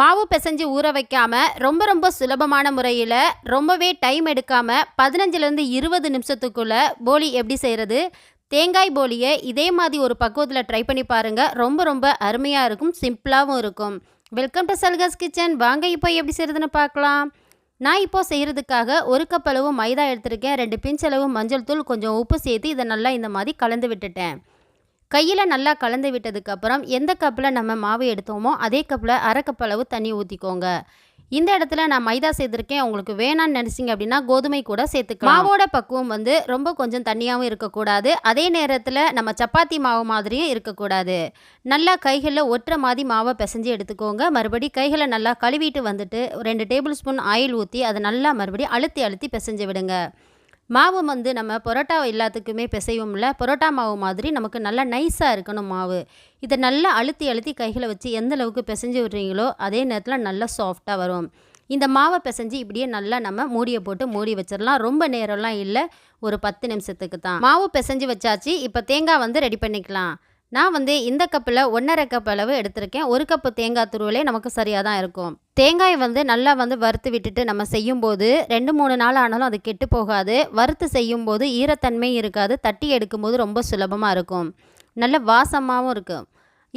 மாவு பிசைஞ்சு ஊற வைக்காமல் ரொம்ப ரொம்ப சுலபமான முறையில் ரொம்பவே டைம் எடுக்காமல் பதினஞ்சுலேருந்து இருபது நிமிஷத்துக்குள்ளே போலி எப்படி செய்கிறது தேங்காய் போலியை இதே மாதிரி ஒரு பக்குவத்தில் ட்ரை பண்ணி பாருங்கள் ரொம்ப ரொம்ப அருமையாக இருக்கும் சிம்பிளாகவும் இருக்கும். வெல்கம் டு சல்கஸ் கிச்சன் வாங்க இப்போ எப்படி செய்கிறதுன்னு பார்க்கலாம். நான் இப்போது செய்கிறதுக்காக ஒரு கப் அளவு மைதா எடுத்திருக்கேன். ரெண்டு பிஞ்ச் அளவு மஞ்சள் தூள் கொஞ்சம் உப்பு சேர்த்து இதை நல்லா இந்த மாதிரி கலந்து விட்டுட்டேன். கையில் நல்லா கலந்து விட்டதுக்கப்புறம் எந்த கப்பில் நம்ம மாவு எடுத்தோமோ அதே கப்பில் அரை கப் அளவு தண்ணி ஊற்றிக்கோங்க இந்த இடத்துல நான் மைதா சேர்த்துருக்கேன். உங்களுக்கு வேணான்னு நினச்சிங்க அப்படின்னா கோதுமை கூட சேர்த்துக்கலாம். மாவோட பக்குவம் வந்து ரொம்ப கொஞ்சம் தண்ணியாகவும் இருக்கக்கூடாது. அதே நேரத்தில் நம்ம சப்பாத்தி மாவு மாதிரியும் இருக்கக்கூடாது. நல்லா கைகளில் ஒட்டுற மாதிரி மாவை பிசைஞ்சு எடுத்துக்கோங்க. மறுபடி கைகளை நல்லா கழுவிட்டு வந்துட்டு ரெண்டு டேபிள் ஸ்பூன் ஆயில் ஊற்றி அதை நல்லா மறுபடியும் அழுத்தி அழுத்தி பிசைஞ்சு விடுங்க. மாவு வந்து நம்ம பரோட்டா எல்லாத்துக்குமே பிசையும்ல. பரோட்டா மாவு மாதிரி நமக்கு நல்லா நைஸாக இருக்கணும் மாவு. இதை நல்லா அழுத்தி அழுத்தி கைகளை வச்சு எந்த அளவுக்கு பிசைஞ்சு விடுறீங்களோ அதே நேரத்தில் நல்லா சாஃப்டாக வரும். இந்த மாவை பிசைஞ்சு இப்படியே நல்லா நம்ம மூடியை போட்டு மூடி வச்சிடலாம். ரொம்ப நேரம்லாம் இல்லை. ஒரு பத்து நிமிஷத்துக்கு தான். மாவு பிசைஞ்சு வச்சாச்சு. இப்போ தேங்காய் வந்து ரெடி பண்ணிக்கலாம். நான் வந்து இந்த கப்பில் ஒன்றரை கப் அளவு எடுத்திருக்கேன். ஒரு கப்பு தேங்காய் துருவலே நமக்கு சரியாக தான் இருக்கும். தேங்காய் வந்து நல்லா வந்து வறுத்து விட்டுட்டு நம்ம செய்யும்போது ரெண்டு மூணு நாள் ஆனாலும் அது கெட்டு போகாது. வறுத்து செய்யும்போது ஈரத்தன்மை இருக்காது. தட்டி எடுக்கும்போது ரொம்ப சுலபமாக இருக்கும். நல்ல வாசமாகவும் இருக்கும்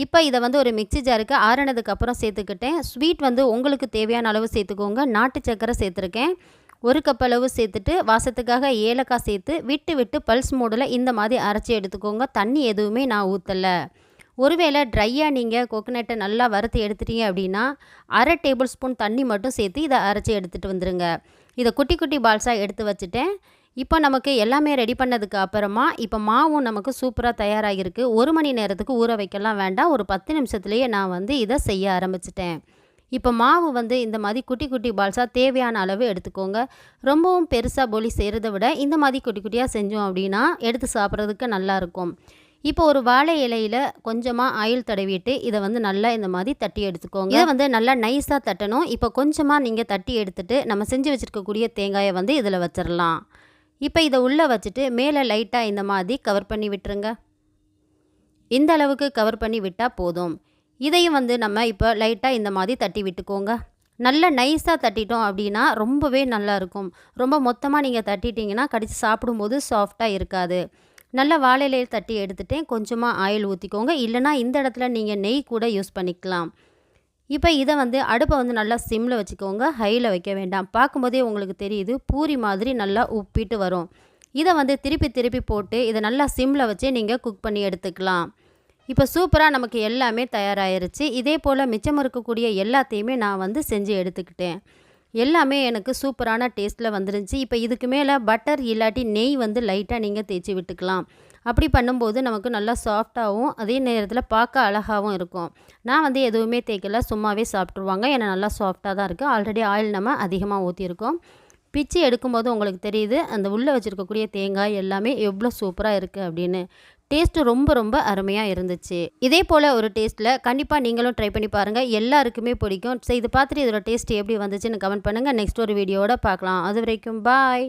இப்போ இதை வந்து ஒரு மிக்சி ஜாருக்கு ஆறினதுக்கு அப்புறம் சேர்த்துக்கிட்டேன். ஸ்வீட் வந்து உங்களுக்கு தேவையான அளவு சேர்த்துக்கோங்க. நாட்டு சக்கரை சேர்த்துருக்கேன். ஒரு கப் அளவு சேர்த்துட்டு வாசத்துக்காக ஏலக்காய் சேர்த்து விட்டு விட்டு பல்ஸ் மூடில் இந்த மாதிரி அரைச்சி எடுத்துக்கோங்க. தண்ணி எதுவுமே நான் ஊற்றலை ஒருவேளை ட்ரையாக நீங்கள் கோகனட்டை நல்லா வறுத்து எடுத்துட்டீங்க அப்படின்னா அரை டேபிள் ஸ்பூன் தண்ணி மட்டும் சேர்த்து இதை அரைச்சி எடுத்துகிட்டு வந்துடுங்க இதை குட்டி குட்டி பால்ஸாக எடுத்து வச்சுட்டேன். இப்போ நமக்கு எல்லாமே ரெடி பண்ணதுக்கு அப்புறமா இப்போ மாவும் நமக்கு சூப்பராக தயாராகிருக்கு ஒரு மணி நேரத்துக்கு ஊற வைக்கலாம் வேண்டாம். ஒரு பத்து நிமிஷத்துலேயே நான் வந்து இதை செய்ய ஆரம்பிச்சிட்டேன். இப்போ மாவு வந்து இந்த மாதிரி குட்டி குட்டி பால்ஸாக தேவையான அளவு எடுத்துக்கோங்க. ரொம்பவும் பெருசாக பொலி செய்கிறத விட இந்த மாதிரி குட்டி குட்டியாக செஞ்சோம் அப்படின்னா எடுத்து சாப்பிட்றதுக்கு நல்லாயிருக்கும் இப்போ ஒரு வாழை இலையில் கொஞ்சமாக ஆயில் தடவிட்டு இதை வந்து நல்லா இந்த மாதிரி தட்டி எடுத்துக்கோங்க. இதை வந்து நல்லா நைஸாக தட்டணும். இப்போ கொஞ்சமாக நீங்கள் தட்டி எடுத்துட்டு நம்ம செஞ்சு வச்சுருக்கக்கூடிய தேங்காயை வந்து இதில் வச்சிடலாம் இப்போ இதை உள்ளே வச்சுட்டு மேலே லைட்டாக இந்த மாதிரி கவர் பண்ணி விட்டுருங்க. இந்த அளவுக்கு கவர் பண்ணி விட்டால் போதும். இதையும் வந்து நம்ம இப்போ லைட்டாக இந்த மாதிரி தட்டி விட்டுக்கோங்க. நல்ல நைஸாக தட்டிட்டோம் அப்படின்னா ரொம்பவே நல்லாயிருக்கும் ரொம்ப மொத்தமாக நீங்கள் தட்டிட்டிங்கன்னா கடித்து சாப்பிடும்போது சாஃப்டாக இருக்காது. நல்ல வாழையிலையில் தட்டி எடுத்துட்டேன் கொஞ்சமாக ஆயில் ஊற்றிக்கோங்க இல்லைனா இந்த இடத்துல நீங்கள் நெய் கூட யூஸ் பண்ணிக்கலாம். இப்போ இதை வந்து அடுப்பை வந்து நல்லா சிம்மில் வச்சுக்கோங்க. ஹையில் வைக்க வேண்டாம். பார்க்கும்போதே உங்களுக்கு தெரியுது பூரி மாதிரி நல்லா உப்பிட்டு வரும். இதை வந்து திருப்பி திருப்பி போட்டு இதை நல்லா சிம்மில் வச்சு நீங்கள் குக் பண்ணி எடுத்துக்கலாம். இப்போ சூப்பராக நமக்கு எல்லாமே தயாராகிருச்சு இதே போல் மிச்சம் இருக்கக்கூடிய எல்லாத்தையுமே நான் வந்து செஞ்சு எடுத்துக்கிட்டேன். எல்லாமே எனக்கு சூப்பரான டேஸ்ட்டில் வந்துருந்துச்சு. இப்போ இதுக்கு மேலே பட்டர் இல்லாட்டி நெய் வந்து லைட்டாக நீங்கள் தேய்ச்சி விட்டுக்கலாம். அப்படி பண்ணும்போது நமக்கு நல்லா சாஃப்டாகவும் அதே நேரத்தில் பார்க்க அழகாகவும் இருக்கும். நான் வந்து எதுவுமே தேய்க்கல. சும்மாவே சாப்பிட்ருவாங்க ஏன்னா நல்லா சாஃப்டாக தான் இருக்குது ஆல்ரெடி ஆயில் நம்ம அதிகமாக ஊற்றிருக்கோம் பிச்சு எடுக்கும்போது உங்களுக்கு தெரியுது அந்த உள்ளே வச்சுருக்கக்கூடிய தேங்காய் எல்லாமே எவ்வளோ சூப்பராக இருக்குது அப்படின்னு. டேஸ்ட்டு ரொம்ப ரொம்ப அருமையாக இருந்துச்சு. இதே போல் ஒரு டேஸ்ட்டில் கண்டிப்பாக நீங்களும் ட்ரை பண்ணி பாருங்கள் எல்லாருக்குமே பிடிக்கும். ஸோ இது பார்த்துட்டு இதோட டேஸ்ட் எப்படி வந்துச்சுன்னு கமெண்ட் பண்ணுங்கள் நெக்ஸ்ட் ஒரு வீடியோட பார்க்கலாம். அது வரைக்கும் பாய்